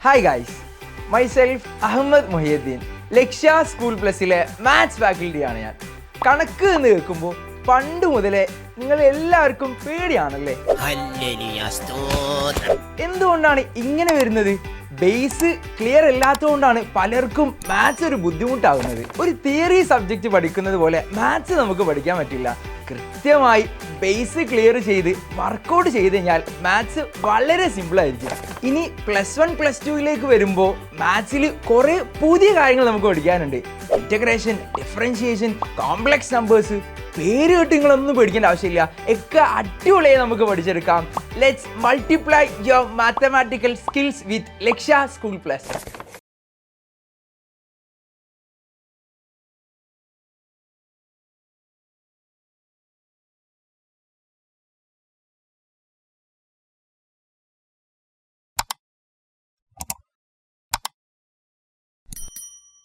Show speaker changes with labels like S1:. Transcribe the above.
S1: Hi guys myself Ahammed Mohiyuddin Lakshya school പ്ലസിലെ maths ഫാക്കൽറ്റിയാണ് ഞാൻ. കണക്ക് എന്ന് കേൾക്കുമ്പോൾ പണ്ട് മുതലേ നിങ്ങൾ എല്ലാവർക്കും പേടിയാണല്ലേ? എന്തുകൊണ്ടാണ് ഇങ്ങനെ വരുന്നത്? ബേസ് ക്ലിയർ അല്ലാത്തതുകൊണ്ടാണ് പലർക്കും മാത്സ് ഒരു ബുദ്ധിമുട്ടാകുന്നത് ഒരു തിയറി സബ്ജക്റ്റ് പഠിക്കുന്നത് പോലെ മാത്സ് നമുക്ക് പഠിക്കാൻ പറ്റില്ല. കൃത്യമായി ബേസ് ക്ലിയർ ചെയ്ത് വർക്കൗട്ട് ചെയ്ത് കഴിഞ്ഞാൽ മാത്സ് വളരെ സിമ്പിൾ ആയിരിക്കും. ഇനി പ്ലസ് വൺ പ്ലസ് ടുവിലേക്ക് വരുമ്പോൾ മാത്സിൽ കുറേ പുതിയ കാര്യങ്ങൾ നമുക്ക് പഠിക്കാനുണ്ട്. ഇന്റഗ്രേഷൻ ഡിഫറൻഷിയേഷൻ കോംപ്ലക്സ് നമ്പേഴ്സ് പേര് കേട്ട് പേടിക്കേണ്ട ആവശ്യമില്ല. ഒക്കെ അടിപൊളിയായി നമുക്ക് പഠിച്ചെടുക്കാം. Let's multiply your mathematical skills with Lakshya school plus